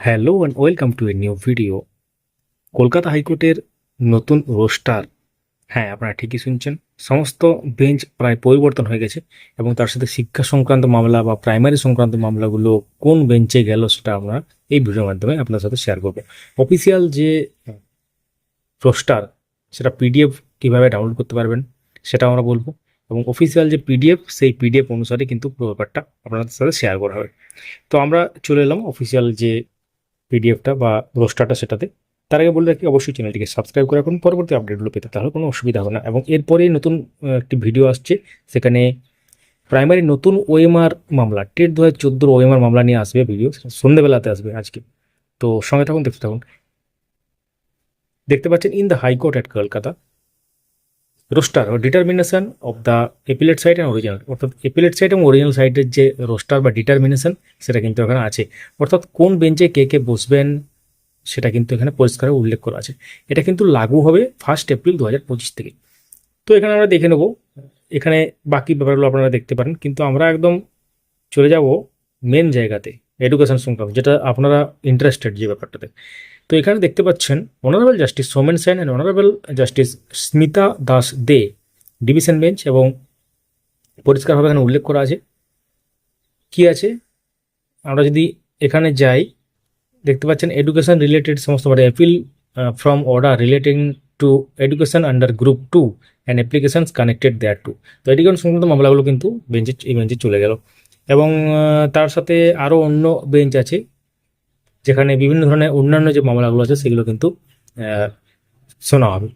Hello and welcome to a new video Kolkata হাইকোর্টের নতুন roaster হ্যাঁ আপনারা ঠিকই শুনছেন। সমস্ত বেঞ্চ প্রায় পরিবর্তন হয়ে গেছে এবং তার সাথে শিক্ষা সংক্রান্ত মামলা বা প্রাইমারি সংক্রান্ত মামলাগুলো কোন বেঞ্চে গেল সেটা আমরা এই ভিডিওর মাধ্যমে আপনার সাথে শেয়ার করব। অফিসিয়াল যে রোস্টার সেটা পিডিএফ কীভাবে ডাউনলোড করতে পারবেন সেটা আমরা বলব এবং অফিসিয়াল যে পিডিএফ সেই পিডিএফ অনুসারে কিন্তু পুরো ব্যাপারটা আপনাদের সাথে শেয়ার করা হবে। তো আমরা চলে এলাম অফিসিয়াল যে পিডিএফটা বা রোস্টারটা সেটাতে, তার আগে বলে রাখি, অবশ্যই চ্যানেলটিকে সাবস্ক্রাইব করে রাখুন। পরবর্তী আপডেটগুলো পেতে তাহলে কোনো অসুবিধা হবে না। এবং এরপরে নতুন একটি ভিডিও আসছে, সেখানে প্রাইমারি নতুন ওএমআর মামলা টেট দু হাজার চোদ্দোর ওএমআর মামলা নিয়ে আসবে ভিডিও সন্ধ্যেবেলাতে আসবে আজকে। তো সঙ্গে থাকুন, দেখতে থাকুন। দেখতে পাচ্ছেন in the high court at Kolkata roster O determination of the appellate side and original অর্থাৎ এপিলেট সাইট এবং অরিজিনাল সাইটের যে রোস্টার বা ডিটারমিনেশন সেটা কিন্তু এখানে আছে। অর্থাৎ কোন বেঞ্চে কে কে বসবেন, সেটা কিন্তু এখানে পরিষ্কার উল্লেখ করা আছে। এটা কিন্তু লাগু হবে ফার্স্ট এপ্রিল দু হাজার পঁচিশ থেকে। তো এখানে আমরা দেখে নেব। এখানে বাকি ব্যাপারগুলো আপনারা দেখতে পারেন। কিন্তু আমরা একদম চলে যাব মেন জায়গাতে এডুকেশন সংক্রান্ত, যেটা আপনারা ইন্টারেস্টেড যে ব্যাপারটাতে। তো এখানে দেখতে পাচ্ছেন honourable justice Somen Sen and honourable justice Smita Das De division bench এবং পরিষ্কারভাবে এখানে উল্লেখ করা আছে। কি আছে? আমরা যদি এখানে যাই, দেখতে পাচ্ছেন এডুকেশন রিলেটেড সমস্ত মানে appeal from order relating to education under group two and applications connected thereto তো এডুকেশন সংক্রান্ত মামলাগুলো কিন্তু বেঞ্চে এই বেঞ্চে চলে গেল। এবং তার সাথে আরও অন্য বেঞ্চ আছে। যেখানে বিভিন্ন ধরনের অন্যান্য যে মামলাগুলো আছে, সেগুলো কিন্তু শোনা হবে।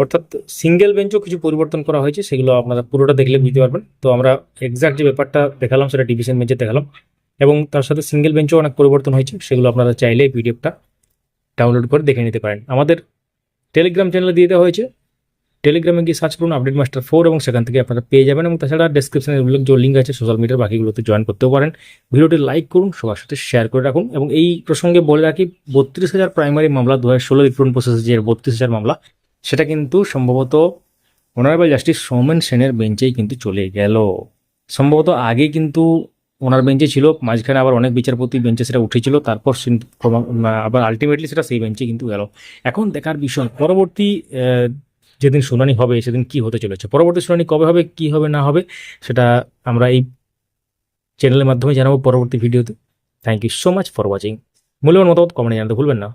অর্থাৎ সিঙ্গেল বেঞ্চও কিছু পরিবর্তন করা হয়েছে, সেগুলো আপনারা পুরোটা দেখলে বুঝতে পারবেন। তো আমরা এক্সাক্ট যে ব্যাপারটা দেখালাম, সেটা ডিভিশন বেঞ্চে দেখালাম। এবং তার সাথে সিঙ্গেল বেঞ্চও অনেক পরিবর্তন হয়েছে, সেগুলো আপনারা চাইলে পিডিএফটা ডাউনলোড করে দেখে নিতে পারেন। আমাদের টেলিগ্রাম চ্যানেলে দিয়ে দেওয়া হয়েছে টেলিগ্রামে গিয়ে সার্চ করুন আপডেট মাস্টার ফোর এবং সেখান থেকে আপনারা পেয়ে যাবেন এবং তাছাড়া ডেসক্রিপশনে যে লিঙ্ক আছে সোশ্যাল মিডিয়ার বাকিগুলোতে জয়েন করতেও পারেন। ভিডিওটি লাইক করুন, সবার সাথে শেয়ার করে রাখুন এবং এই প্রসঙ্গে বলে রাখি, বত্রিশ হাজার প্রাইমারি মামলা দু হাজার ষোলো রিক্রুটমেন্ট প্রসেসে যে বত্রিশ হাজার মামলা, সেটা কিন্তু সম্ভবত অনারেবল জাস্টিস সৌমেন সেনের বেঞ্চেই কিন্তু চলে গেল। সম্ভবত আগে কিন্তু ওনার বেঞ্চে ছিল, মাঝখানে আবার অনেক বিচারপতি বেঞ্চে সেটা উঠেছিল, তারপর আবার আলটিমেটলি সেটা সেই বেঞ্চে কিন্তু গেল। এখন দেখার বিষয়, পরবর্তী যেদিন শুনানি হবে, সেদিন কি হতে চলেছে? পরবর্তী শুনানি কবে হবে, কি হবে, না হবে, সেটা আমরা এই চ্যানেলের মাধ্যমে জানাব পরবর্তী ভিডিওতে thank you so much for watching মূল্যবান মতামত কমেন্টে জানাতে ভুলবেন না।